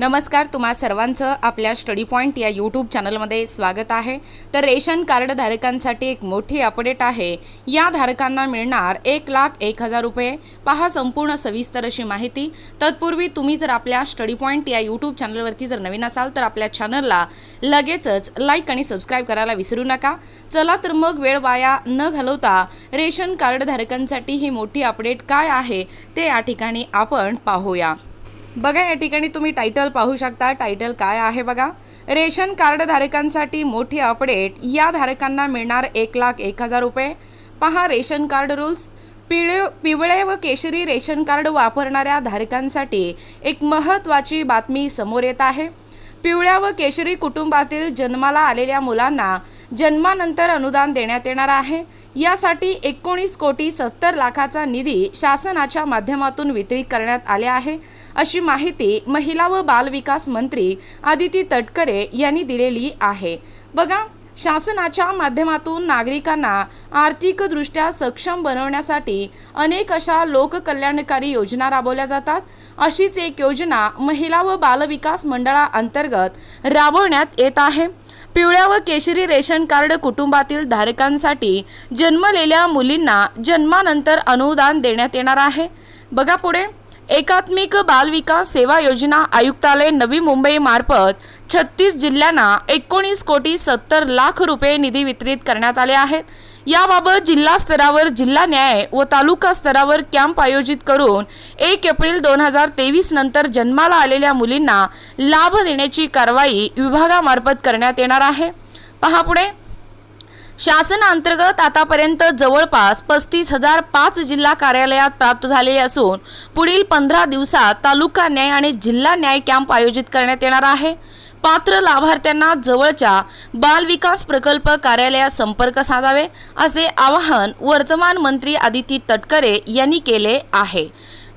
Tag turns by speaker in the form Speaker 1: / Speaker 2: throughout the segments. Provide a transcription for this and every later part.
Speaker 1: नमस्कार तुम्हा सर्वांचं आपल्या स्टडी पॉईंट या यूट्यूब चॅनलमध्ये स्वागत आहे. तर रेशन कार्ड धारकांसाठी एक मोठी अपडेट आहे. या धारकांना मिळणार एक लाख एक हजार रुपये. पहा संपूर्ण सविस्तर अशी माहिती. तत्पूर्वी तुम्ही जर आपल्या स्टडी पॉईंट या यूट्यूब चॅनलवरती जर नवीन असाल तर आपल्या चॅनलला लगेचच लाईक आणि सबस्क्राईब करायला विसरू नका. चला तर मग वेळ वाया न घालवता रेशन कार्ड धारकांसाठी ही मोठी अपडेट काय आहे ते या ठिकाणी आपण पाहूया. बघा या ठिकाणी तुम्ही टायटल पाहू शकता. टायटल काय आहे बघा? रेशन कार्ड धारकांसाठी मोठी अपडेट या धारकांना मिळणार एक लाख एक हजार रुपये. पहा रेशन कार्ड रूल्स पिळे पिवळे व केशरी रेशन कार्ड वापरणाऱ्या धारकांसाठी एक महत्त्वाची बातमी समोर येत आहे. पिवळ्या व केशरी कुटुंबातील जन्माला आलेल्या मुलांना जन्मानंतर अनुदान देण्यात येणार आहे. यासाठी एकोणीस कोटी सत्तर लाखाचा निधी शासनाच्या माध्यमातून वितरित करण्यात आले आहे. अशी माहिती महिला व बालविकास मंत्री आदिती तटकरे यांनी दिलेली आहे. बघा शासनाच्या माध्यमातून नागरिकांना आर्थिकदृष्ट्या सक्षम बनवण्यासाठी अनेक अशा लोककल्याणकारी योजना राबवल्या जातात. अशीच एक योजना महिला व बालविकास मंडळाअंतर्गत राबवण्यात येत आहे. पिवळ्या व केशरी रेशन कार्ड कुटुंबातील धारकांसाठी जन्मलेल्या मुलींना जन्मानंतर अनुदान देण्यात येणार आहे. बघा पुढे. एकात्मिक बालविकास सेवा योजना आयुक्तालय नवी मुंबई मार्फत छत्तीस जिल्ह्यांना एकोणीस कोटी सत्तर लाख रुपये निधी वितरित करण्यात आले आहेत. याबाबत जिल्हा स्तरावर जिल्हा न्याय व तालुका स्तरावर कॅम्प आयोजित करून एक एप्रिल दोन हजार तेवीस नंतर जन्माला आलेल्या मुलींना लाभ देण्याची कारवाई विभागामार्फत करण्यात येणार आहे. पहा पुढे. शासनाअंतर्गत आतापर्यंत जवळपास पस्तीस हजार पाच जिल्हा कार्यालयात प्राप्त झालेले असून पुढील पंधरा दिवसात तालुका न्याय आणि जिल्हा न्याय कॅम्प आयोजित करण्यात येणार आहे. पात्र लाभार्थ्यांना जवळच्या बाल विकास प्रकल्प कार्यालयात संपर्क साधावे असे आवाहन वर्तमान मंत्री आदिती तटकरे यांनी केले आहे.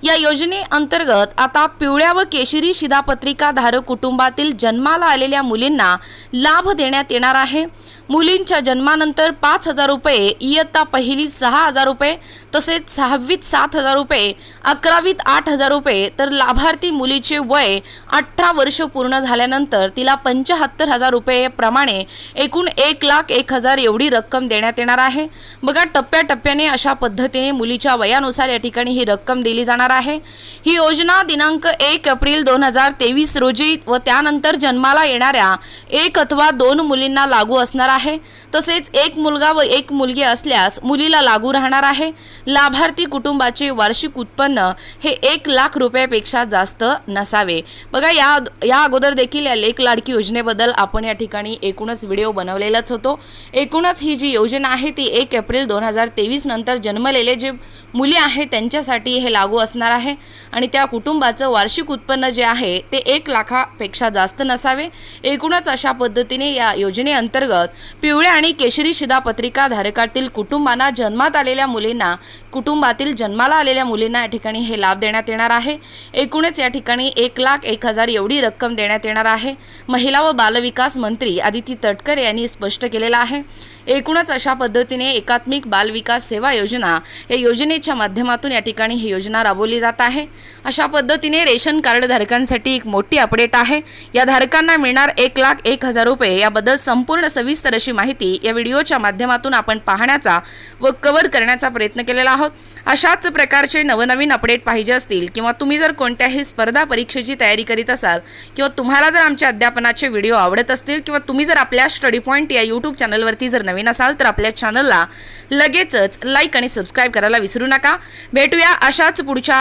Speaker 1: या योजनेअंतर्गत आता पिवळ्या व केशरी शिधापत्रिका धारक कुटुंबातील जन्माला आलेल्या मुलींना लाभ देण्यात येणार आहे. मुलींच्या जन्मानंतर पाच हजार रुपये इयत्ता पहिली सहा हजार रुपये तसेच सहावीत सात हजार रुपये अकरावीत आठ हजार रुपये तर लाभार्थी मुलीचे वय अठरा वर्ष पूर्ण झाल्यानंतर तिला पंच्याहत्तर हजार रुपये प्रमाणे एकूण एक लाख एक हजार एवढी रक्कम देण्यात येणार आहे. बघा टप्प्याटप्प्याने अशा पद्धतीने मुलीच्या वयानुसार या ठिकाणी ही रक्कम दिली जाणार आहे. ही योजना दिनांक एक एप्रिल दोन हजार तेवीस रोजी व त्यानंतर जन्माला येणाऱ्या एक अथवा दोन मुलींना लागू असणार आहे. तसेच एक मुलगा व एक मुलगी असल्यास मुलीला लागू राहणार आहे. लाभार्थी कुटुंबाचे वार्षिक उत्पन्न हे एक लाख रुपयापेक्षा जास्त नसावे. बघा या या अगोदर देखील या लेख लाडकी योजनेबद्दल आपण या ठिकाणी एकूणच व्हिडिओ बनवलेलाच होतो. एकूणच ही जी योजना आहे ती एक एप्रिल दोन हजार तेवीस नंतर जन्मलेले जे मुली आहेत त्यांच्यासाठी हे लागू असणार आहे. आणि त्या कुटुंबाचं वार्षिक उत्पन्न जे आहे ते एक लाखापेक्षा जास्त नसावे. एकूणच अशा पद्धतीने या योजनेअंतर्गत पिवळ्या आणि केशरी शिधापत्रिका धारकातील कुटुंबांना जन्मात आलेल्या मुलींना कुटुंबातील जन्माला आलेल्या मुलींना या ठिकाणी हे लाभ देण्यात येणार आहे. एकूणच या ठिकाणी एक लाख एक हजार एवढी रक्कम देण्यात येणार आहे. महिला व बालविकास मंत्री आदिती तटकरे यांनी स्पष्ट केलेलं आहे. एकूणच अशा पद्धतीने एकात्मिक बालविकास सेवा योजना या योजनेच्या माध्यमातून या ठिकाणी ही योजना राबवली राबवली जात आहे. अशा पद्धतीने रेशन कार्ड धारकांसाठी एक मोठी अपडेट आहे. या धारकांना मिळणार एक लाख एक हजार रुपये. याबद्दल संपूर्ण सविस्तर अशी माहिती या व्हिडिओच्या माध्यमातून आपण पाहण्याचा व कव्हर करण्याचा प्रयत्न केलेला आहोत. अशाच प्रकारचे नवनवीन अपडेट पाहिजे असतील किंवा तुम्ही जर कोणत्याही स्पर्धा परीक्षेची तयारी करीत असाल किंवा तुम्हाला जर आमच्या अध्यापनाचे व्हिडिओ आवडत असतील किंवा तुम्ही जर आपल्या स्टडी पॉईंट या यूट्यूब चॅनलवरती जर नवीन असाल तर आपल्या चॅनलला लगेचच लाईक आणि सबस्क्राईब करायला विसरू नका. भेटूया अशाच पुढच्या